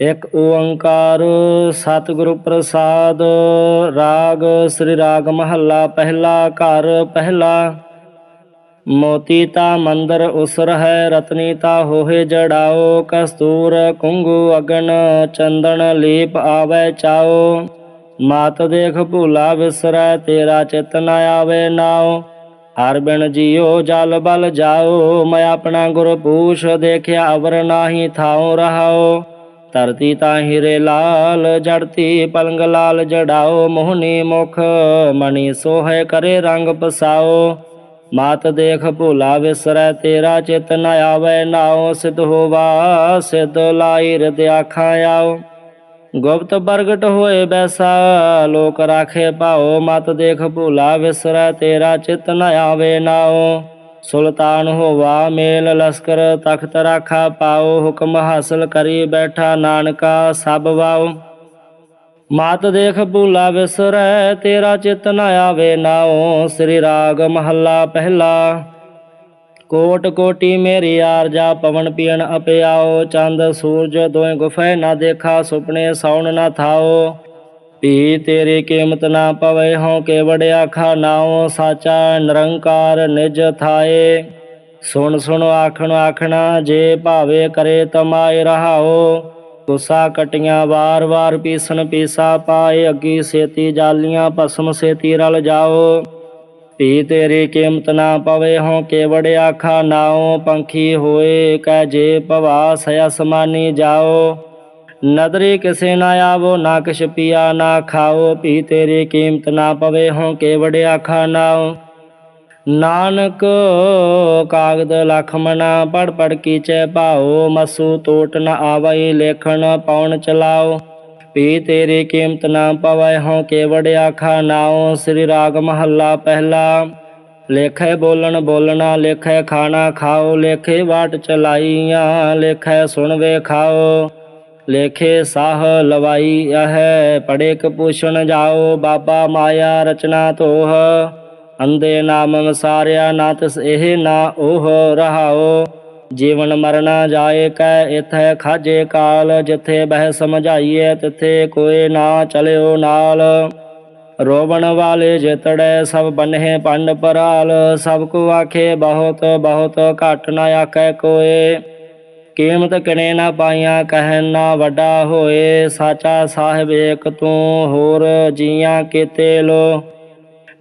ਇਕ ਓੰਕਾਰ ਸਤਿਗੁਰੂ ਪ੍ਰਸਾਦ, ਰਾਗ ਸ੍ਰੀ ਰਾਗ ਮਹੱਲਾ ਪਹਿਲਾ ਘਰ ਪਹਿਲਾ। ਮੋਤੀ ਤਾ ਮੰਦਰ ਉਸਰ ਹੈ ਰਤਨੀ ਤਾ ਹੋਏ ਜੜਾਓ, ਕਸਤੂਰ ਕੁੰਗੂ ਅਗਨ ਚੰਦਨ ਲੀਪ ਆਵੇ ਚਾਓ। ਮਾਤ ਦੇਖ ਭੂਲਾ ਵਿਸਰੈ, ਤੇਰਾ ਚਿਤ ਨ ਆਵੇ ਨਾਉ ਹਰ ਬਿਨ ਜੀਓ ਜਲ ਬਲ ਜਾਓ, ਮੈਂ ਆਪਣਾ ਗੁਰ ਪੂਛ ਦੇਖਿਆ, ਅਵਰ ਨਾਹੀ ਥਾਉ ਰਹਾਓ। ਧਰਤੀ ਤਾਂ ਲਾਲ ਜੜਤੀ ਪਲੰਗ ਲਾਲ, ਜੜਾਓ ਮੋਹਨੀ ਮੁਖ। ਮਣੀ ਸੋਹੇ ਕਰੇ ਰੰਗ ਪਸਾਓ। ਮਾਤ ਦੇਖ ਭੂਲਾ ਵਿਸਰੈ, ਤੇਰਾ ਚਿਤ ਨ ਆਵੇ, ਨਾਉ ਸਿਧ ਹੋਵਾ, ਸਿਧ ਲਾਈ ਹਿਰਦਿ ਆਖਾਂ ਆਓ। ਗੁਪਤ ਪ੍ਰਗਟ ਹੋਏ ਬੈਸਾ, ਲੋਕ ਰਾਖੇ ਪਾਓ ਮਤ ਦੇਖ ਭੂਲਾ ਵਿਸਰੈ, ਤੇਰਾ ਚਿਤ ਨ ਆਵੇ, ਨਾਉ। ਸੁਲਤਾਨ ਹੋਵਾ ਮੇਲ ਲਸਕਰ ਤਖਤ ਰਾਖਾ ਪਾਓ, ਹੁਕਮ ਹਾਸਲ ਕਰੀ ਬੈਠਾ ਨਾਨਕਾ ਸਭ ਵਾਓ। ਮਾਤ ਦੇਖ ਭੂਲਾ ਵਿਸਰੈ, ਤੇਰਾ ਚਿਤ ਨ ਆਵੇ ਨਾਉ। ਸ੍ਰੀ ਰਾਗ ਮਹੱਲਾ ਪਹਿਲਾ। ਕੋਟ ਕੋਟੀ ਮੇਰੀ ਆਰਜਾ, ਪਵਨ ਪੀਣ ਅਪਿਆਓ ਚੰਦ ਸੂਰਜ ਦੋਏ ਗੁਫੈ ਨਾ ਦੇਖਾ, ਸੁਪਨੇ ਸੌਣ ਨਾ ਥਾਓ ਭੀ ਤੇਰੀ ਕੀਮਤ ਨਾ ਪਵੇ, ਹਉ ਕੇ ਵੜਿਆ ਖਾ ਨਾਉ ਸਾਚਾ ਨਿਰੰਕਾਰ ਨਿਜ ਥਾਏ। ਸੁਣ ਸੁਣ ਆਖਣ ਆਖਣਾ, ਜੇ ਭਾਵੇ ਕਰੇ ਤਮਾਏ ਰਹਾਓ ਗੁੱਸਾ ਕਟੀਆਂ ਵਾਰ ਵਾਰ ਪੀਸਣ ਪੀਸਾ ਪਾਏ, ਅੱਗੀ ਸੇਤੀ ਜਾਲੀਆਂ ਭਸਮ ਸੇਤੀ ਰਲ ਜਾਓ ਭੀ ਤੇਰੀ ਕੀਮਤ ਨਾ ਪਵੇ, ਹਉ ਕੇਵੜ ਆਖਾ ਨਾਉ ਪੰਖੀ ਹੋਏ, ਕਹਿ ਜੇ ਭਵਾ ਸਿਆ ਸਮਾਨੀ ਜਾਓ ਨਦਰੀ ਕਿਸੇ ਨਾ ਆਵੋ, ਨਾ ਕਿਛ ਪੀਆ, ਨਾ ਖਾਓ ਪੀ ਤੇਰੀ ਕੀਮਤ ਨਾ ਪਵੇ ਹੋ ਕੇ ਆਖਾ ਨਾਉ। ਨਾਨਕ ਕਾਗਦ ਲਖਮਣਾ ਪੜ ਪੜ ਕੀਚੈ ਭਾਓ ਮਸੂ ਟੋਟ ਨ ਆਵਈ, ਲੇਖਣ ਪੌਣ ਚਲਾਓ ਪੀ ਤੇਰੀ ਕੀਮਤ ਨਾ ਪਵੈ ਹੋ ਕੇਵੜ ਆਖਾ ਨਾਉ, ਸ੍ਰੀ ਰਾਗ ਮਹੱਲਾ ਪਹਿਲਾ। ਲੇਖੈ ਬੋਲਣ ਬੋਲਣਾ, ਲੇਖੈ ਖਾਣਾ ਖਾਓ ਲੇਖੇ ਬਾਟ ਚਲਾਈਆਂ, ਲੇਖੈ ਸੁਣਵੇ ਖਾਓ ਲੇਖੇ ਸਾਹ ਲਵਾਈ ਇਹ ਪੜੇ ਕਪੂਸ਼ਣ ਜਾਓ ਬਾਬਾ ਮਾਇਆ ਰਚਨਾ ਤੋਹ। ਅੰਦੇ ਨਾਮ ਵਸਾਰਿਆ ਨਾ ਤਿਸ ਇਹ ਨਾ ਉਹ ਰਹਾਓ। ਜੀਵਨ ਮਰਨਾ ਜਾਏ ਕੈ ਇਥੈ ਖਾਜੇ ਕਾਲ, ਜਿਥੇ ਬਹਿ ਸਮਝਾਈਏ ਤਿਥੇ ਕੋਈ ਨਾ ਚਲਿਓ ਨਾਲ। ਰੋਵਣ ਵਾਲੇ ਜਿਤੜੈ ਸਭ ਬੰਨਹਿ ਪੰਡ ਪਰਾਲ ਸਭ ਕੋ ਆਖੇ ਬਹੁਤ ਬਹੁਤ ਘਟ ਨਾ ਆਖੈ ਕੋਏ। ਕੀਮਤ ਕਿਨੇ ਨਾ ਪਾਈਆਂ ਕਹਿ ਨਾ ਵੱਡਾ ਹੋਏ, ਸਾਚਾ ਸਾਹਿਬ ਏਕ ਤੂੰ ਹੋਰ ਜੀਆਂ ਕੀਤੇ ਲੋ।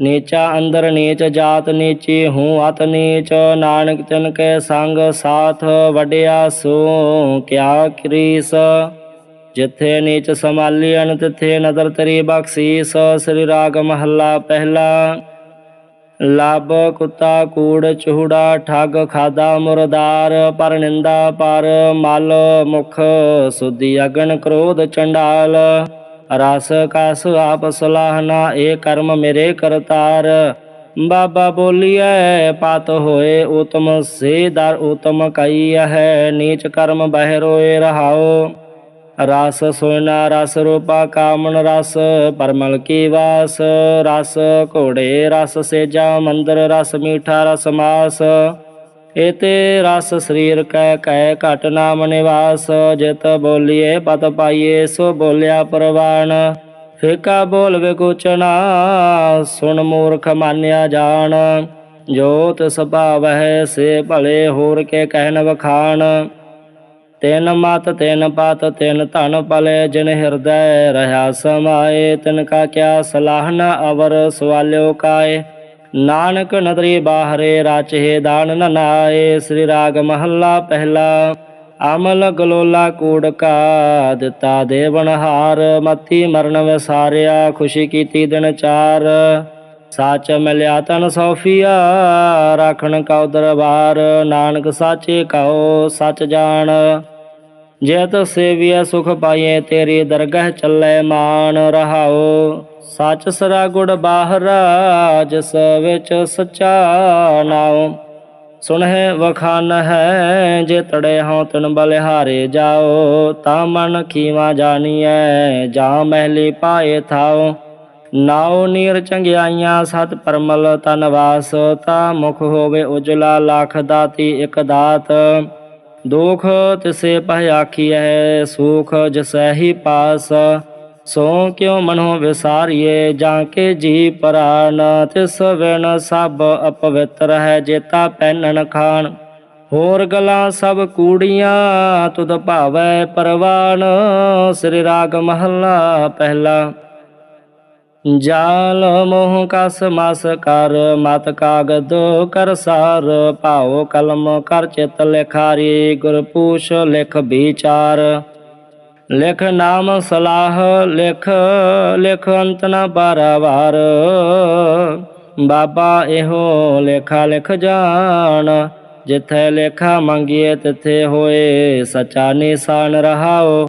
ਨੀਚਾ ਅੰਦਰ ਨੀਚ ਜਾਤ ਨੀਚੀ, ਹੂੰ ਅਤ ਨੀਚ, ਨਾਨਕ ਤਿਨ ਕੇ ਸੰਗ ਸਾਥ ਵਡਿਆ ਸੋ, ਕਿਆ ਕਰੀਸ? ਜਿੱਥੇ ਨੀਚ ਸਮਾਲੀਅਨ ਤਿਥੇ ਨਦਰ ਤਰੀ ਬਖਸ਼ੀਸ। ਸ੍ਰੀ ਰਾਗ ਮਹੱਲਾ ਪਹਿਲਾ। ਲੱਭ ਕੁੱਤਾ ਕੂੜ ਚੂੜਾ ਠੱਗ ਖਾਦਾ ਮੁਰਦਾਰ, ਪਰ ਨਿੰਦਾ ਪਰ ਮਲ ਮੁਖ ਸੁਧੀ ਅਗਨ ਕ੍ਰੋਧ ਚੰਡਾਲ। ਰਸ ਕਸ ਆਪ ਸਲਾਹਨਾ ਇਹ ਕਰਮ ਮੇਰੇ ਕਰਤਾਰ। ਬਾਬਾ ਬੋਲੀਐ, ਪਤ ਹੋਏ ਉਤਮ, ਸੇ ਦਰ ਉਤਮ ਕਈ ਹੈ, ਨੀਚ ਕਰਮ ਬਹਿ ਰੋਏ ਰਹਾਓ ਰਸ ਸੋਨਾ ਰਸ ਰੂਪਾ ਕਾਮਨ ਰਸ, ਪਰਮਲ ਕੀ ਵਾਸ, ਰਸ ਘੋੜੇ, ਰਸ ਸੇਜਾ, ਮੰਦਰ, ਰਸ ਮੀਠਾ, ਰਸ ਮਾਸ। ਏਤੇ ਰਸ ਸਰੀਰ ਕੈ ਕੈ ਘਟ ਨਾਮ ਨਿਵਾਸ, ਜਿਤ ਬੋਲੀਏ, ਪਤ ਪਾਈਏ, ਸੋ ਬੋਲਿਆ ਪ੍ਰਵਾਨ ਫੇਕਾ ਬੋਲ ਵਿਕੁਚਨਾ ਸੁਣ ਮੂਰਖ ਮਾਨਿਆ ਜਾਣ। ਜੋਤ ਤਿਸ ਹੈ ਸੇ ਭਲੇ ਹੋਰ ਕੇ ਕਹਿਣ ਵਖਾਣ। ਤਿਨ ਮਤ, ਤਿਨ ਪਤ, ਤਿਨ ਧਨ ਪਲੇ ਜਿਨ ਹਿਰਦੈ ਰਹਾ ਸਮਾਏ, ਤਿਨ ਕਾ ਕਿਆ ਸਲਾਹ ਨ ਅਵਰ ਸਵਾਲਿਓ ਕਾਏ। ਨਾਨਕ ਨਦਰੀ ਬਾਹਰੇ ਰਾਚੇ ਦਾਨ ਨਨਾਏ ਸ੍ਰੀ ਰਾਗ ਮਹੱਲਾ ਪਹਿਲਾ। ਅਮਲ ਗਲੋਲਾ ਕੂੜਕਾ ਦਿੱਤਾ ਦੇਵਨ ਹਾਰ, ਮਤੀ ਮਰਨ ਵਿਸਾਰਿਆ, ਖੁਸ਼ੀ ਕੀਤੀ ਦਿਨ ਚਾਰ। ਸਾਚ ਮਿਲਿਆ ਤਨ ਸੋਫੀਆ, ਰਾਖਣ ਕਉ ਦਰਬਾਰ, ਨਾਨਕ ਸਾਚੇ ਕਉ ਸਚ ਜਾਣ। ਜੇਤ ਸੇਵੀਆ ਸੁਖ ਪਾਈਏ ਤੇਰੀ ਦਰਗਹ ਚੱਲੇ ਮਾਨ ਰਹਾਓ ਸੱਚ ਸਰਾ ਗੁੜ ਬਾਹਰਾ ਜਿਸ ਵਿੱਚ ਸਚਾ ਨਾਉ। ਸੁਣਹਿ ਵਖਾਨ ਹੈ ਜੇ ਤੜੇ ਹਉ ਤਨ ਬਲਿਹਾਰੇ ਜਾਓ ਤਾਂ ਮਨ ਖੀਵਾ ਜਾਣੀਐ, ਜਾਂ ਮਹਿਲੀ ਪਾਏ ਥਾਓ ਨਾਉ ਨੀਰ ਚੰਗਿਆਈਆਂ, ਸਤ ਪਰਮਲ ਤਨ ਵਾਸ। ਤਾ ਮੁਖ ਹੋਵੇ ਉਜਲਾ, ਲੱਖ ਦਾਤੀ ਇਕ ਦਾਤ। ਦੁਖ ਤਿਸੇ ਪਹਿ ਆਖੀਐ, ਸੁਖ ਜਸੈ ਪਾਸ। ਸੋ ਕਿਉ ਮਨੋ ਵਿਸਾਰੀਏ ਜਾਂ ਕੇ ਜੀ ਪ੍ਰਾਨ। ਤਿਸ ਵਿਣ ਸਭ ਅਪਵਿੱਤਰ ਹੈ, ਜੇਤਾ ਪੈਨਣ ਖਾਣ ਹੋਰ ਗਲਾਂ ਸਭ ਕੂੜੀਆਂ, ਤੁਧ ਭਾਵੈ ਪਰਵਾਨ। ਸ੍ਰੀ ਰਾਗ ਮਹੱਲਾ ਪਹਿਲਾ। ਜਾਲ ਮੋਹ ਕਸ ਮਸ ਕਰ, ਮਤ ਕਾਗਦ ਕਰ ਸਾਰ, ਭਾਉ ਕਲਮ ਕਰ ਚਿਤ ਲਿਖਾਰੀ ਗੁਰ ਪੂਛ ਲਿਖ ਵਿਚਾਰ। ਲਿਖ ਨਾਮ ਸਲਾਹ, ਲਿਖ ਲਿਖ ਅੰਤ ਨ ਬਾਰਾਵਾਰ ਬਾਬਾ ਇਹੋ ਲੇਖਾ, ਲਿਖ ਜਾਣ, ਜਿੱਥੇ ਲੇਖਾ ਮੰਗੀਏ ਤਿੱਥੇ ਹੋਏ, ਸਚਾ ਨਿਸ਼ਾਨ ਰਹਾਓ।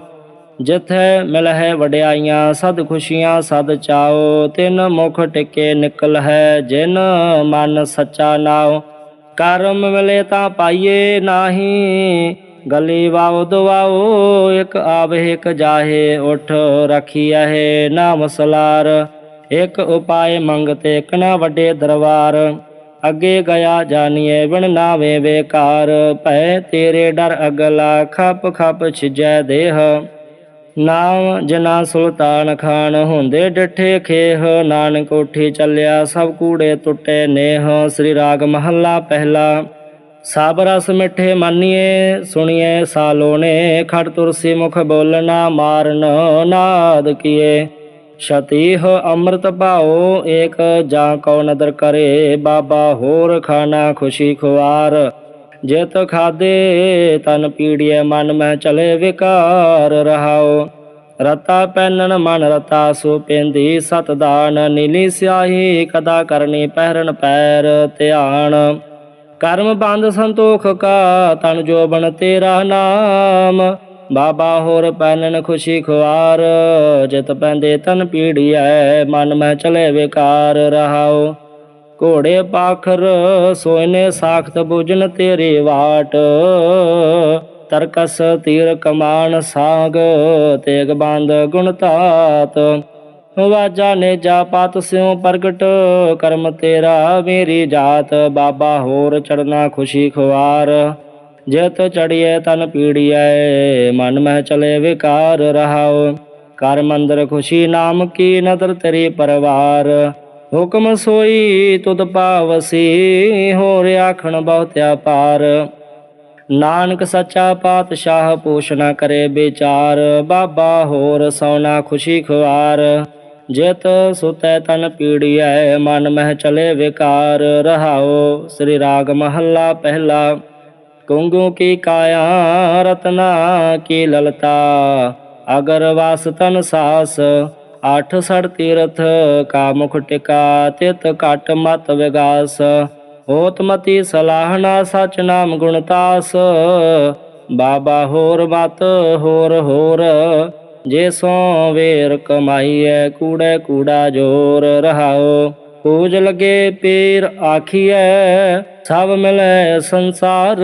ਜਿੱਥੇ ਮਿਲਹਿ ਵਡਿਆਈਆਂ, ਸਦ ਖੁਸ਼ੀਆਂ, ਸਦ ਚਾਓ, ਤਿਨ ਮੁਖ ਟਿਕੇ ਨਿਕਲ ਹੈ, ਜਿਨ ਮਨ ਸੱਚਾ ਨਾਉ। ਕਰਮ ਮਿਲੇ ਤਾਂ ਪਾਈਏ ਨਾਹੀ, ਗਲੀ ਵਾਉ ਦਵਾਉ ਇਕ ਆਵੇ, ਇਕ ਜਾਹੇ, ਉਠ ਰਖੀਐ ਨਾਮ ਸਲਾਰ। ਇਕ ਉਪਾਏ ਮੰਗਤੇ ਇਕ ਨਾ ਵੱਡੇ ਦਰਬਾਰ। ਅੱਗੇ ਗਿਆ ਜਾਣੀਏ ਬਿਨ ਨਾਵੇ ਵੇਕਾਰ। ਭੈ ਤੇਰੇ ਡਰ ਅਗਲਾ ਖਪ ਖਪ ਛਿਜੈ ਦੇਹ। ਨਾਮ ਜਨਾ ਸੁਲਤਾਨ ਖਾਨ ਹੁੰਦੇ ਡਿਠੇ ਖੇਹ, ਨਾਨਕ ਉਠੀ ਚੱਲਿਆ ਸਭ ਕੂੜੇ ਟੁੱਟੇ ਨੇਹ। ਸ੍ਰੀ ਰਾਗ ਮਹੱਲਾ ਪਹਿਲਾ, ਸਭ ਰਸ ਮਿੱਠੇ ਮਾਨੀਏ, ਸੁਣੀਏ ਸਾਲੋਨੇ ਖੜ ਤੁਰਸੀ ਮੁਖ ਬੋਲਣਾ ਮਾਰਨ ਨਾਦ ਕੀਏ। ਸ਼ਤੀਹ ਅੰਮ੍ਰਿਤ ਭਾਓ ਏਕ ਜਾਂ ਕਉ ਨਦਰ ਕਰੇ, ਬਾਬਾ ਹੋਰ ਖਾਣਾ ਖੁਸ਼ੀ ਖੁਆਰ। ਜਿਤ ਖਾਦੇ, ਤਨ ਪੀੜੀਏ ਮਨ ਮੈਂ ਚਲੇ ਵਿਕਾਰ ਰਹਾਓ ਰਤਾ ਪੈਨਣ ਮਨ ਰਤਾ ਸੋ ਪੈਂਦੀ, ਸਤ ਦਾਨ ਨੀਲੀ ਸਿਆਹੀ, ਕਦਾ ਕਰਨੀ ਪਹਿਰਨ ਪੈਰ ਧਿਆਨ। ਕਰਮ ਬੰਦ ਸੰਤੋਖ ਕਾ, ਤਨ ਜੋਬਨ ਤੇਰਾ ਨਾਮ। ਬਾਬਾ ਹੋਰ ਪੈਨਣ ਖੁਸ਼ੀ ਖੁਆਰ, ਜਿਤ ਪੈਂਦੇ ਤਨ ਪੀੜੀਐ, ਮਨ ਮਹਿ ਚਲੇ ਵਿਕਾਰ ਰਹਾਓ ਘੋੜੇ ਪਾਖਰ ਸੋਇਨੇ ਸਾਖਤ ਬੁਜਨ ਤੇਰੀ ਵਾਟ। ਤਰਕਸ ਤੀਰ ਕਮਾਨ ਸਾਗ, ਤੇਗ ਬੰਦ ਗੁਣ ਤਾਤ ਵਾਜਾ ਨੇ ਜਾ ਸਿਉ ਪ੍ਰਗਟ, ਕਰਮ ਤੇਰਾ ਮੇਰੀ ਜਾਤ। ਬਾਬਾ ਹੋਰ ਚੜਨਾ ਖੁਸ਼ੀ ਖੁਆਰ। ਜਿਤ ਚੜੀਏ ਤਨ ਪੀੜੀਐ, ਮਨ ਮਹਿ ਚਲੇ ਵਿਕਾਰ ਰਹਾਓ ਕਰ ਮੰਦਰ ਖੁਸ਼ੀ ਨਾਮ ਕੀ, ਨਦਰ ਤੇਰੀ ਪਰਵਾਰ। ਹੁਕਮ ਸੋਈ ਤੁਧ ਪਾਵਸੀ, ਹੋਰ ਆਖਣ ਬਹੁਤ ਅਪਾਰ ਨਾਨਕ ਸੱਚਾ ਪਾਤਸ਼ਾਹ ਪੂਛਣਾ ਕਰੇ ਵਿਚਾਰ, ਬਾਬਾ ਹੋਰ ਸੋਨਾ ਖੁਸ਼ੀ ਖੁਆਰ। ਜਿਤ ਸੁਤੈ ਤਨ ਪੀੜੀਐ, ਮਨ ਮਹਿ ਚਲੇ ਵਿਕਾਰ। ਰਹਾਓ ਸ੍ਰੀ ਰਾਗ ਮਹੱਲਾ ਪਹਿਲਾ, ਕੁੰਗੂ ਕੀ ਕਾਇਆ, ਰਤਨਾ ਕੀ ਲਲਤਾ। ਅਗਰ ਵਾਸ ਤਨ ਸਾਸ ਆਠ ਸੜ ਤੀਰਥ ਕਾ ਮੁਖ ਟਿਕਾ ਤਿਤ ਘਟ ਮਤ ਵਿਗਾਸ। ਹੋਤ ਮਤੀ ਸਲਾਹਨਾ ਸਚ ਨਾਮ ਗੁਣਤਾਸ ਬਾਬਾ ਹੋਰ ਮਤ, ਹੋਰ ਹੋਰ। ਜੇ ਸੋ ਵੇਰ ਕਮਾਈਐ, ਕੂੜੇ ਕੂੜਾ ਜੋਰ ਰਹਾਓ ਪੂਜ ਲਗੇ ਪੀਰ ਆਖੀਐ, ਸਭ ਮਿਲੈ ਸੰਸਾਰ।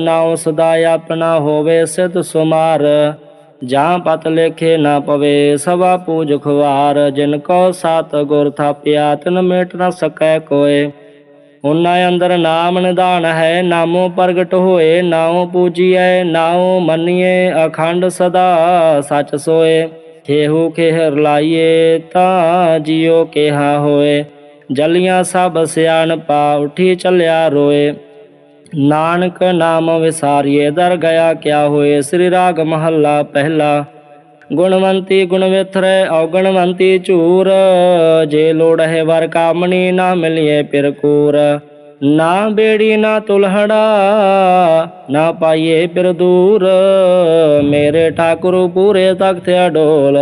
ਨਾਉ ਸਦਾ ਆਪਣਾ ਹੋਵੇ ਸਿਧ ਸੁਮਾਰ। ਜਾਂ ਪਤ ਲੇਖੇ ਨਾ ਪਵੇ, ਸਵਾ ਪੂਜ ਖੁਆਰ ਜਿਨ ਕੋ ਸਤ ਗੁਰ ਥਾਪਿਆ, ਤਨ ਮੇਟ ਨ ਸਕੈ ਕੋਏ। ਉਹਨਾਂ ਅੰਦਰ ਨਾਮ ਨਿਧਾਨ ਹੈ, ਨਾਮੋ ਪ੍ਰਗਟ ਹੋਏ, ਨਾਉ ਪੂਜੀਐ, ਨਾਉ ਮੰਨੀਏ ਅਖੰਡ ਸਦਾ ਸਚ ਸੋਏ। ਖੇਹੂ ਖੇਹਰ ਲਾਈਏ, ਤਾਂ ਜਿਉ ਕਿਹਾ ਹੋਏ। ਜਲੀਆਂ ਸਭ ਸਿਆਣ ਪਾ ਉਠੀ ਚੱਲਿਆ ਰੋਏ। ਨਾਨਕ ਨਾਮ ਵਿਸਾਰੀਏ, ਦਰ ਗਿਆ ਕਿਆ ਹੋਏ, ਸ੍ਰੀ ਰਾਗ ਮਹੱਲਾ ਪਹਿਲਾ। ਗੁਣਵੰਤੀ ਗੁਣ ਵਿਥਰੇ, ਔਗਣਵੰਤੀ ਚੂਰ ਜੇ ਲੋੜ ਹੈ ਵਰ ਕਾਮਣੀ ਨਾ ਮਿਲਿਏ ਪਿਰ ਕੂਰ ਨਾ ਬੇੜੀ, ਨਾ ਤੁਲਹੜਾ, ਨਾ ਪਾਈਏ ਪਿਰ ਦੂਰ। ਮੇਰੇ ਠਾਕੁਰ ਪੂਰੇ ਤਖਤ ਅਡੋਲ।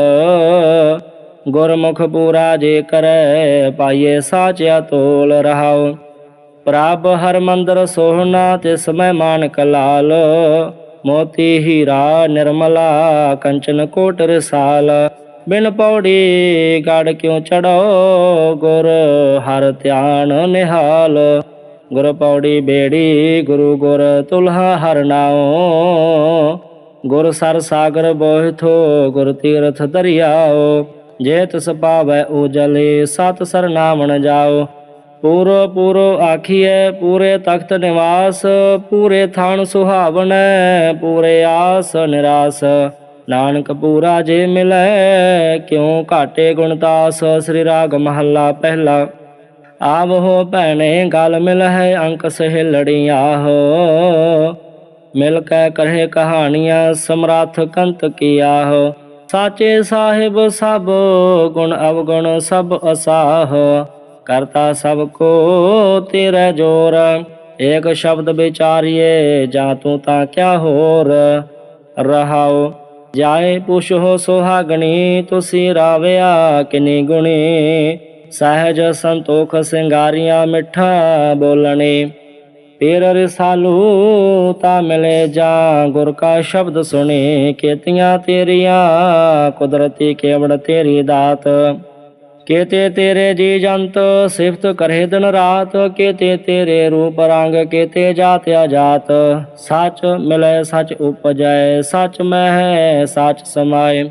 ਗੁਰਮੁਖ ਪੂਰਾ ਜੇ ਕਰੈ, ਪਾਈਏ ਸਾਚਿਆ ਤੋਲ। ਰਹਾਓ ਪ੍ਰਭ ਹਰ ਮੰਦਰ ਸੋਹਣਾ, ਤਿਸ ਮੈਂ ਮਾਨਕ ਲਾਲ। ਮੋਤੀ ਹੀਰਾ ਨਿਰਮਲਾ, ਕੰਚਨ ਕੋਟ ਰਸਾਲ। ਬਿਨ ਪੌੜੀ ਗੜ ਕਿਉ ਚੜੋ ਗੁਰ, ਹਰ ਧਿਆਨ ਨਿਹਾਲ। ਗੁਰ ਪੌੜੀ ਬੇੜੀ, ਗੁਰੂ ਗੁਰ ਤੁਲਹਾ ਹਰ ਨਾਉ। ਗੁਰ ਸਰ ਸਾਗਰ ਬੋਹਿਥੋ, ਗੁਰ ਤੀਰਥ ਦਰਿਆਓ। ਜੇ ਤਿਸ ਪਾਵੈ ਉਜਲੇ ਸਤ ਸਰਨਾਵਣ ਜਾਓ। ਪੂਰੋ ਪੂਰੋ ਆਖੀਐ, ਪੂਰੇ ਤਖਤ ਨਿਵਾਸ, ਪੂਰੇ ਥਾਨ ਸੁਹਾਵਣੈ, ਪੂਰੇ ਆਸ ਨਿਰਾਸ। ਨਾਨਕ ਪੂਰਾ ਜੇ ਮਿਲੈ, ਕਿਉ ਘਾਟੇ ਗੁਣਤਾਸ ਸ੍ਰੀ ਰਾਗ ਮਹੱਲਾ ਪਹਿਲਾ। ਆਵਹੋ ਭੈਣੇ, ਗਲ ਮਿਲ ਹੈ ਅੰਕ ਸਹਿਲੜੀਆਂ ਆਹੋ ਮਿਲ ਕੇ ਕਹੇ ਕਹਾਣੀਆਂ, ਸਮਰਾਥ ਕੰਤ ਕੀਆ ਹੋ। ਸਾਚੇ ਸਾਹਿਬ ਸਭ ਗੁਣ ਅਵਗੁਣ ਸਭ ਅਸਾਹ। ਕਰਤਾ ਸਭ ਕੋ ਤੇਰਾ ਜੋਰ। ਏਕ ਸ਼ਬਦ ਵਿਚਾਰੀਏ, ਜਾ ਤੂੰ ਤਾਂ ਕਿਆ ਹੋਰ? ਰਹਾਓ, ਜਾਏ ਪੁਸ਼ ਹੋ ਸੁਹਾਗਣੀ, ਤੁਸੀਂ ਰਾਵਿਆ ਕਿਨੀ ਗੁਣੀ? ਸਹਿਜ ਸੰਤੋਖ ਸਿੰਗਾਰੀਆਂ ਮਿੱਠਾ ਬੋਲਣੇ। ਪੇਰ ਰਸਾਲੂ ਤਾ ਮਿਲੇ ਜਾ, ਗੁਰ ਕਾ ਸ਼ਬਦ ਸੁਣੇ। ਕੀਤੀਆਂ ਤੇਰੀਆਂ, ਕੁਦਰਤੀ ਕੇਵੜ ਤੇਰੀ ਦਾਤ। ਕੇਤੇ ਤੇਰੇ ਜੀ ਜੰਤ ਸਿਫਤ ਕਰੇ ਦਿਨ ਰਾਤ, ਕੇਤੇ ਤੇਰੇ ਰੂਪ ਰੰਗ ਕੇਤੇ ਜਾਤ। ਅਜਾਤ ਸੱਚ ਮਿਲੇ, ਸੱਚ ਉਪਜੈ, ਸੱਚ ਮਹਿ, ਸੱਚ ਸਮਾਏ।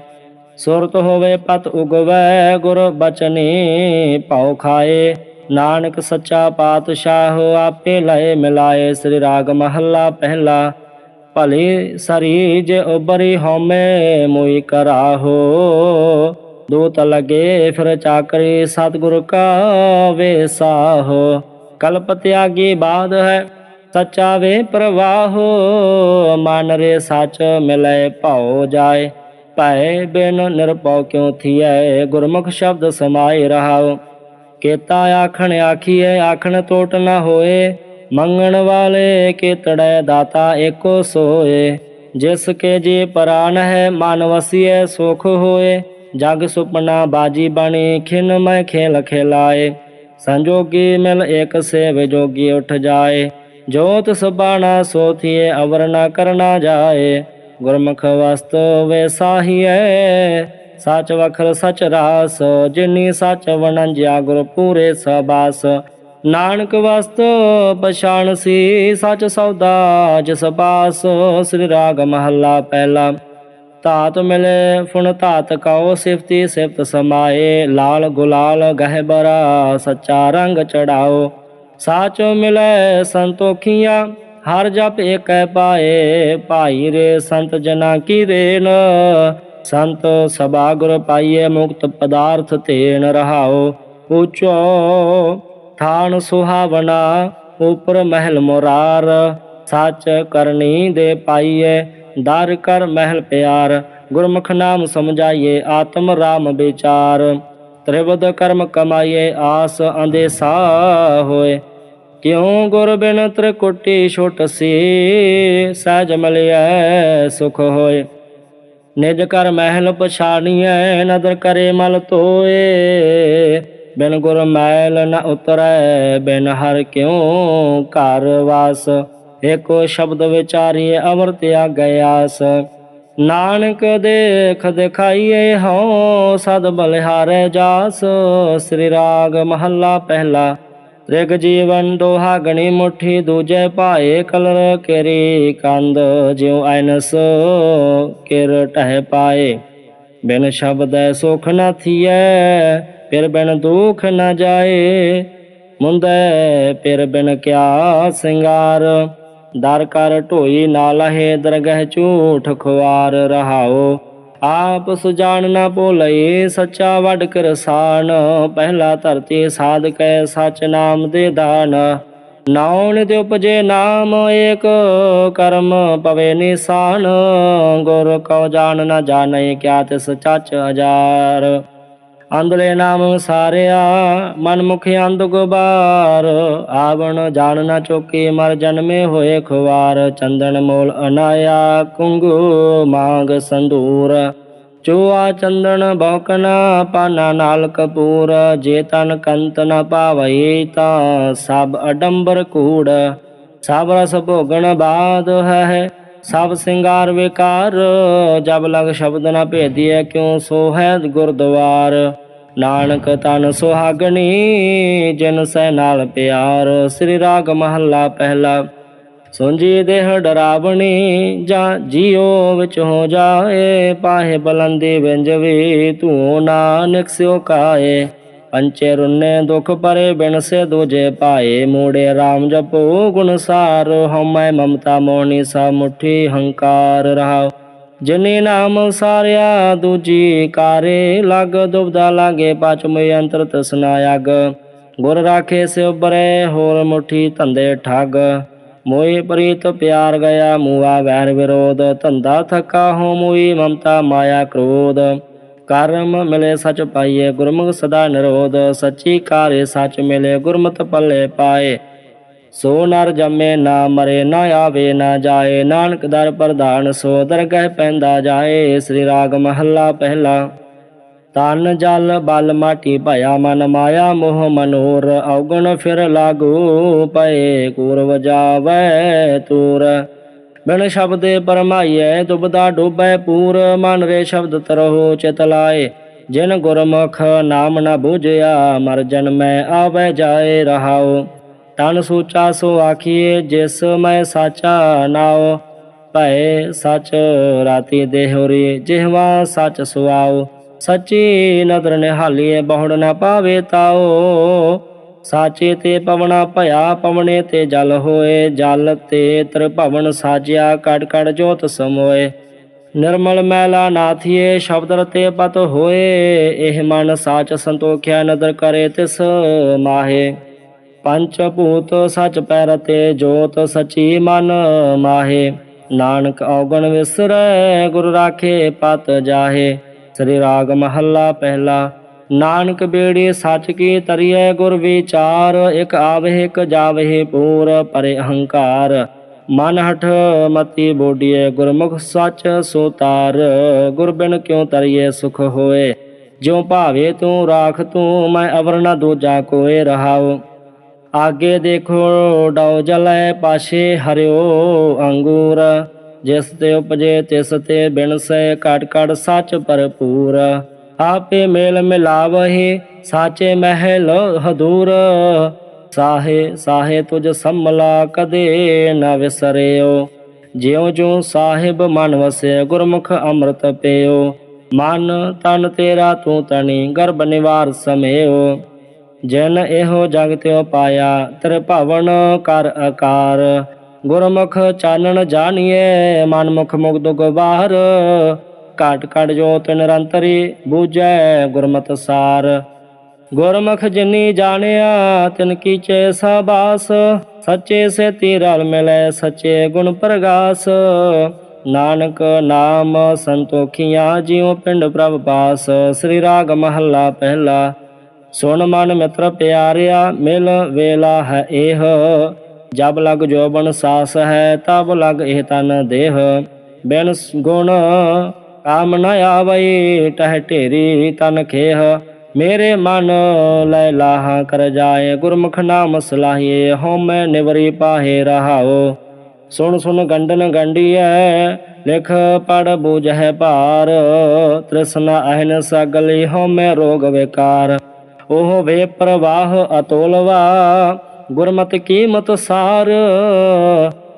ਸੁਰਤ ਹੋਵੇ ਪਤ ਉਗਵੈ, ਗੁਰ ਬਚਨੀ ਭਉ ਖਾਏ। ਨਾਨਕ ਸੱਚਾ ਪਾਤਸ਼ਾਹ ਆਪੇ ਲਏ ਮਿਲਾਏ, ਸ੍ਰੀ ਰਾਗ ਮਹੱਲਾ ਪਹਿਲਾ। ਭਲੀ ਸਰੀ ਜੇ ਉਬਰੀ ਹਉਮੈ, ਮੋਈ ਕਰਾਹੋ। ਦੂਤ ਲਗੇ, ਫਿਰ ਚਾਕਰੀ ਸਤਿਗੁਰ ਕਾ ਵੇਸਾਹੋ ਕਲਪ ਤਿਆਗੀ ਬਾਦ ਹੈ, ਸੱਚਾ ਵੇ ਪ੍ਰਵਾਹ ਮਨ ਰੇ ਸੱਚ ਮਿਲੇ ਭਉ ਜਾਏ। ਭੈ ਬਿਨ ਨਿਰਭਉ ਕਿਉ ਥੀਐ? ਗੁਰਮੁਖ ਸ਼ਬਦ ਸਮਾਏ ਰਹਾਉ। ਕੇਤਾ ਆਖਣ ਆਖੀਐ, ਆਖਣ ਟੋਟ ਨਾ ਹੋਏ। ਮੰਗਣ ਵਾਲੇ ਕੇਤੜੈ ਦਾਤਾ ਏਕੋ ਸੋਏ। ਜਿਸ ਕੇ ਜੀ ਪ੍ਰਾਨ ਹੈ, ਮਨ ਵਸੀਐ, ਸੁਖ ਹੋਏ। ਜਗ ਸੁਪਨਾ ਬਾਜੀ ਬਣੀ, ਖਿਨ ਮੈਂ ਖੇਲ ਖੇਲਾਏ। ਸੰਜੋਗੀ ਮਿਲ ਏਕ ਸੇ ਵਿਜੋਗੀ ਉਠ ਜਾਏ। ਜੋਤ ਸਬਾਣਾ ਸੋਥੀਏ ਅਵਰ ਨ ਕਰਨਾ ਜਾਏ। ਗੁਰਮੁਖ ਵਸਤੁ ਵੇ ਸਾਹੀਐ, ਸਚ ਵਖਰ ਸਚ ਰਾਸ। ਜਿਨੀ ਸਚ ਵਣੰਜਿਆ ਗੁਰ ਪੂਰੇ ਸਬਾਸ। ਨਾਨਕ ਵਸਤੁ ਪਛਾਣ ਸੀ ਸਚ ਸੌਦਾ ਜਿਸ ਪਾਸ। ਸ੍ਰੀ ਰਾਗ ਮਹੱਲਾ ਪਹਿਲਾ। ਧਾਤ ਮਿਲੇ ਫੁਣ ਧਾਤ ਕਉ ਸਿਫਤੀ, ਸਿਫਤ ਸਮਾਏ। ਲਾਲ ਗੁਲਾਲ ਗਹਿਬਰਾ ਸੱਚਾ ਰੰਗ ਚੜਾਓ। ਸਾਚੋ ਮਿਲੇ ਸੰਤੋਖੀਆਂ ਹਰ ਜਪ ਏਕੈ ਪਾਏ। ਭਾਈ ਰੇ ਸੰਤ ਜਨਾ ਕੀ ਰੇਨ ਸੰਤ ਸਭਾ ਗੁਰ ਪਾਈਏ, ਮੁਕਤ ਪਦਾਰਥ ਤੇਨ ਰਹਾਓ। ਉੱਚੋ ਥਾਨ ਸੁਹਾਵਣਾ, ਉਪਰ ਮਹਿਲ ਮੁਰਾਰ। ਸੱਚ ਕਰਨੀ ਦੇ ਪਾਈਏ ਦਰ ਕਰ ਮਹਿਲ ਪਿਆਰ, ਗੁਰਮੁਖ ਨਾਮ ਸਮਝਾਈਏ ਆਤਮ ਰਾਮ ਵਿਚਾਰ। ਤ੍ਰਿਵਦ ਕਰਮ ਕਮਾਈਏ ਆਸ ਅੰਦੇਸਾ ਹੋਏ। ਕਿਉ ਗੁਰ ਬਿਨ ਤ੍ਰਿਕੁਟੀ ਛੁਟ ਸਹਿਜ ਮਿਲਿਐ ਸੁਖ ਹੋਏ। ਨਿਜ ਕਰ ਮਹਿਲ ਪਛਾਣੀਐ, ਨਦਰ ਕਰੇ ਮਲ ਤੋਏ ਬਿਨ ਗੁਰ ਮੈਲ ਨ ਉਤਰੈ, ਬਿਨ ਹਰ ਕਿਉ ਘਰ ਵਾਸ। ਏਕੋ ਸ਼ਬਦ ਵਿਚਾਰੀਏ ਅਮਰਤ ਆਗਿਆਸ ਨਾਨਕ ਦੇਖ ਦਿਖਾਈਏ ਹਉ ਸਦ ਬਲਿਹਾਰੈ ਜਾਸ। ਸ੍ਰੀ ਰਾਗ ਮਹੱਲਾ ਪਹਿਲਾ। ਰਿਗ ਜੀਵਨ ਦੋਹਾ ਗਣੀ ਮੁਠੀ ਦੂਜੇ ਭਾਏ ਕਲਰ ਕੇਰੀ ਕੰਦ ਜਿਉ ਐਨਸ ਕਿਰ ਟਹਿ ਪਾਏ। ਬਿਨ ਸ਼ਬਦ ਸੁਖ ਨ ਥੀਐ, ਫਿਰ ਬਿਨ ਦੁਖ ਨ ਜਾਏ। ਮੁੰਦੈ, ਫਿਰ ਬਿਨ ਕਿਆ ਸਿੰਗਾਰ। ਦਰ ਕਰ ਢੋਈ ਨਾ ਲਹੇ ਦਰਗਹਿ ਝੂਠ ਖੁਆਰ ਰਹਾਓ। ਆਪ ਸੁਜਾਨ ਨਾ ਭੋਲਈ, ਸੱਚਾ ਵੱਡ ਕਰਸਾਨ ਪਹਿਲਾ ਧਰਤੀ ਸਾਧ ਸਾਧਕੈ ਸਚ ਨਾਮ ਦੇ ਦਾਨ। ਨਾਉਣ ਤੇ ਉਪਜੇ ਨਾਮ, ਏਕ ਕਰਮ ਪਵੇ ਨਿਸ਼ਾਨ। ਗੁਰ ਕਉ ਜਾਣ ਨ ਜਾਣੈ, ਕਿਆ ਤਿਸ ਚਚ ਹਜ਼ਾਰ। ਅੰਧਲੇ ਨਾਮ ਸਾਰਿਆ ਮਨ ਮੁਖ ਅੰਧ ਗੁਬਾਰ ਆਵਣ ਜਾਣ ਨਾ ਚੋਕੀ, ਮਰ ਜਨਮੇ ਹੋਏ ਖੁਵਾਰ। ਚੰਦਨ ਮੋਲ ਅਨਾਇਆ ਕੁੰਗੂ ਮਾਂਗ ਸੰਦੂਰ ਚੋਆ ਚੰਦਨ ਬੌਕਨਾ ਪਾਨਾ ਨਾਲ ਕਪੂਰ ਜੇ ਤਨ ਕੰਤ ਨ ਪਾਵਈ ਤਾਂ ਸਭ ਅਡੰਬਰ ਕੂੜ। ਸਭ ਰਸ ਭੋਗਣ ਬਾਦ ਹੈ ਸਭ ਸਿੰਗਾਰ ਵਿਕਾਰ, ਜਬ ਲਗ ਸ਼ਬਦ ਨਾ ਭੇਦੀਐ ਕਿਉ ਸੋ ਹੈ ਗੁਰਦੁਆਰ? ਨਾਨਕ ਤਨ ਸੁਹਾਗਣੀ, ਜਿਨ ਸੈ ਨਾਲ ਪਿਆਰ, ਸ੍ਰੀ ਰਾਗ ਮਹੱਲਾ ਪਹਿਲਾ। ਸੁੰਜੀ ਦੇਹ ਡਰਾਵਣੀ, ਜਾਂ ਜੀਉ ਵਿੱਚ ਹੋ ਜਾਏ, ਪਾਹੇ ਬਲੰਦੀ ਵਿੰਜਵੇ ਤੂੰ ਨਾਨਕ ਸਿਓ ਕਾਏ। ਪੰਚੇ ਰੁਨੇ ਦੁਖ ਪਰੇ ਬਿਨ ਸੇ ਦੂਜੇ ਪਾਏ ਮੂੜੇ RAM ਜਪੋ ਗੁਣ ਸਾਰ, ਹਉਮੈ ਮਮਤਾ ਮੋਹਣੀ ਸਾ ਮੁਠੀ ਹੰਕਾਰ ਰਹਾਉ। ਜਿਨੇ ਨਾਮ ਸਾਰਿਆ ਦੂਜੀ ਕਾਰੇ, ਲਗ ਦੁਬਦਾ ਲਾਗੇ ਪਚਮੇ ਅੰਤਰ ਤਸਨਾ ਅਗ। ਗੁਰ ਰਾਖੇ ਸਿਉ ਬਰੇ ਹੋਰ ਮੁਠੀ ਧੰਦੇ ਠੱਗ। ਮੋਏ ਪ੍ਰੀਤ ਪਿਆਰ ਗਿਆ, ਮੂਆ ਵੈਰ ਵਿਰੋਧ। ਧੰਦਾ ਥਕਾ ਹੋ ਮੋਈ, ਮਮਤਾ ਮਾਇਆ ਕ੍ਰੋਧ। ਕਰਮ ਮਿਲੇ ਸਚ ਪਾਈਏ, ਗੁਰਮੁਖ ਸਦਾ ਨਿਰੋਧ, ਸੱਚੀ ਕਾਰੇ ਸਚ ਮਿਲੇ, ਗੁਰਮਤਿ ਪੱਲੇ ਪਾਏ। ਸੋ ਨਰ ਜੰਮੇ ਨਾ ਮਰੇ, ਨਾ ਆਵੇ, ਨਾ ਜਾਏ, ਨਾਨਕ ਦਰ ਪ੍ਰਧਾਨ, ਸੋ ਦਰਗਹਿ ਪੈਂਦਾ ਜਾਏ, ਸ੍ਰੀ ਰਾਗ ਮਹੱਲਾ ਪਹਿਲਾ। ਤਨ ਜਲ, ਬਲ, ਮਾਟੀ ਭਇਆ ਮਨ, ਮਾਇਆ, ਮੋਹ, ਮਨੋਰ, ਔਗਣ ਫਿਰ ਲਾਗੂ ਪਏ, ਕੂਰਵ ਜਾਵੇ ਤੂਰ। ਬਿਨ ਸ਼ਬਦੇ ਪਰਮਾਈਐ ਦੁਬਦਾ ਡੋਬੈ ਪੂਰ, ਮਨ ਰੇ ਸ਼ਬਦ ਤਰਹੁ ਚਿਤ ਲਾਏ। ਜਿਨ ਗੁਰਮੁਖ ਨਾਮ ਨ ਬੂਝਿਆ, ਮਰ ਜਨਮੈ ਆਵੇ ਜਾਏ ਰਹਾਉ। ਤਨ ਸੂਚਾ ਸੋ ਆਖੀਏ ਜਿਸ ਮੈਂ ਸਾਚਾ ਨਾਉ। ਭੈ ਸਚ ਰਾਤੀ ਦੇਹੁਰੀ, ਜਿਹਵਾ ਸਚ ਸੁਆਉ। ਸੱਚੀ ਨਦਰ ਨਿਹਾਲੀਏ ਬਹੁੜ ਨਾ ਪਾਵੇ ਤਾਓ ਸਾਚੇ ਤੇ ਪਵਣਾ ਭਇਆ, ਪਵਣੇ ਤੇ ਜਲ ਹੋਏ। ਜਲ ਤੇ ਤ੍ਰਿਭਵਨ ਸਾਜਿਆ, ਕੜ ਕੜ ਜੋਤ ਸਮੋਏ। ਨਿਰਮਲ ਮੈਲਾ ਨਾਥੀਏ ਸ਼ਬਦ ਰਤੇ ਪਤ ਹੋਏ। ਇਹ ਮਨ ਸਾਚ ਸੰਤੋਖਿਆ, ਨਦਰ ਕਰੇ ਤਿਸ ਮਾਹੇ। ਪੰਚ ਭੂਤ ਸਚ ਪੈਰ ਤੇ ਜੋਤ ਸਚੀ ਮਨ ਮਾਹੇ। ਨਾਨਕ ਔਗਣ ਵਿਸਰੈ, ਗੁਰ ਰਾਖੇ ਪਤ ਜਾਹੇ। ਸ੍ਰੀ ਰਾਗ ਮਹੱਲਾ ਪਹਿਲਾ। ਨਾਨਕ ਬੇੜੀ ਸੱਚ ਕੀ ਤਰੀਏ ਗੁਰ ਵਿਚਾਰ, ਇਕ ਆਵਹਿ, ਇਕ ਜਾਵਹਿ ਪੂਰ, ਪਰੇ ਅਹੰਕਾਰ। ਮਨ ਹਠ ਮਤੀ ਬੋਡੀਏ ਗੁਰਮੁਖ ਸੱਚ ਸੋ ਤਾਰ ਗੁਰ ਬਿਨ ਕਿਉ ਤਰੀਏ ਸੁਖ ਹੋਏ? ਜਿਉ ਭਾਵੇ ਤੂੰ ਰਾਖ, ਤੂੰ ਮੈਂ ਅਵਰ ਨ ਦੂਜਾ ਕੋਏ ਰਹਾਉ। ਆਗੇ ਦੇਖੋ, ਡਉ ਜਲੈ ਪਾਸ਼ੇ ਹਰਿਓ ਅੰਗੂਰ। ਜਿਸ ਤੇ ਉਪਜੇ, ਤਿਸ ਤੇ ਬਿਨ ਬਿਨਸੈ ਕਟ ਕਟ ਸੱਚ ਭਰਪੂਰ। ਆਪੇ ਮੇਲ ਮਿਲਾਵਹਿ, ਸਾਚੇ ਮਹਿਲ ਹਦੂਰ। ਸਾਹੇ ਸਾਹੇ ਤੁਜ ਸੰਮਲਾ ਕਦੇ ਨ ਵਿਸਰਿਓ। ਜਿਉ ਜਿਉ ਸਾਹਿਬ ਮਨ ਵਸੇ, ਗੁਰਮੁਖ ਅੰਮ੍ਰਿਤ ਪੀਓ। ਮਨ ਤਨ ਤੇਰਾ ਤੂੰ ਤਣੀ, ਗਰਭ ਨਿਵਾਰ ਸਮੇਓ। ਜਿਨ ਇਹੋ ਜਗ ਤਿਉ ਪਾਇਆ, ਤ੍ਰਿਭਵਨ ਕਰ ਆਕਾਰ। ਗੁਰਮੁਖ ਚਾਨਣ ਜਾਣੀਏ ਮਨ ਮੁਖ ਮੁਗਧ ਗਵਾਰ ਘਟ ਘਟ ਜੋਤ ਨਿਰੰਤਰੀ ਬੂਝੈ ਗੁਰਮਤ ਸਾਰ। ਗੁਰਮੁਖ ਜਿਨੀ ਜਾਣਿਆ, ਤਿਨ ਕੀਚੇ ਸਬਾਸ। ਸੱਚੇ ਸੇ ਰਲ ਮਿਲੈ ਸੱਚੇ ਗੁਣ ਪ੍ਰਗਾਸ। ਨਾਨਕ ਨਾਮ ਸੰਤੋਖੀਆਂ ਜਿਉ ਪਿੰਡ ਪ੍ਰਭ ਪਾਸ। ਸ੍ਰੀ ਰਾਗ ਮਹੱਲਾ ਪਹਿਲਾ। ਸੁਣ ਮਨ ਮਿੱਤਰ ਪਿਆਰਿਆ, ਮਿਲ ਵੇਲਾ ਹੈ ਇਹ ਜਬ ਲਗ ਜੋਬਨ ਸਾਸ ਹੈ, ਤਬ ਲਗ ਇਹ ਤਨ ਦੇਹ। ਬਿਨ ਗੁਣ ਕਾਮ ਨ ਆਵਈ, ਟਹਿ ਢੇਰੀ ਤਨ ਖੇਹ। ਮੇਰੇ ਮਨ ਲੈ ਲਾਹ ਕਰ ਜਾਏ, ਗੁਰਮੁਖ ਨਾਮ ਸਲਾਹੀਏ ਹਉਮੈ ਨਿਵਰੀ ਪਾਹੇ ਰਹਾਓ ਸੁਣ ਸੁਣ ਗੰਡਨ ਗੰਡੀਐ, ਲਿਖ ਪੜ ਬੂਝੈ ਭਾਰ। ਤ੍ਰਿਸ਼ਨਾ ਅਹਨ ਸਗਲੀ ਹਉਮੈ ਰੋਗ ਵਿਕਾਰ। ਉਹ ਵੇ ਪ੍ਰਵਾਹ ਅਤੋਲਵਾ, ਗੁਰਮਤਿ ਕੀਮਤ ਸਾਰ।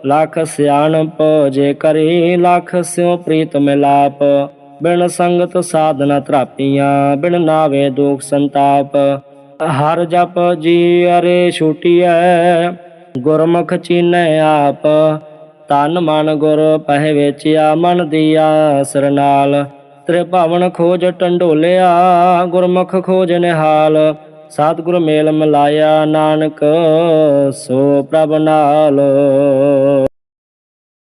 ਲੱਖ ਸਿਆਣਪ ਜੇ ਕਰੀ ਲੱਖ ਸਿਉ ਪ੍ਰੀਤ ਮਿਲਾਪ ਬਿਨ ਸੰਗਤ ਸਾਧਨਾ ਤਰਾਪੀਆਂ ਬਿਨ ਨਾਵੇ ਦੁਖ ਸੰਤਾਪ ਹਰ ਜਪ ਜੀ ਅਰੇ ਛੂਟੀਐ ਗੁਰਮੁਖ ਚੀਨੈ ਆਪ ਤਨ ਮਨ ਗੁਰ ਪਹਿ ਵੇਚਿਆ ਮਨ ਦੀਆ ਸਰਨਾਲ ਤ੍ਰਿਭਵਨ ਖੋਜ ਟੰਡੋਲਿਆ ਗੁਰਮੁਖ ਖੋਜ ਨਿਹਾਲ ਸਤਿਗੁਰ ਮੇਲ ਮਿਲਾਇਆ ਨਾਨਕ ਸੋ ਪ੍ਰਭ ਨਾਲ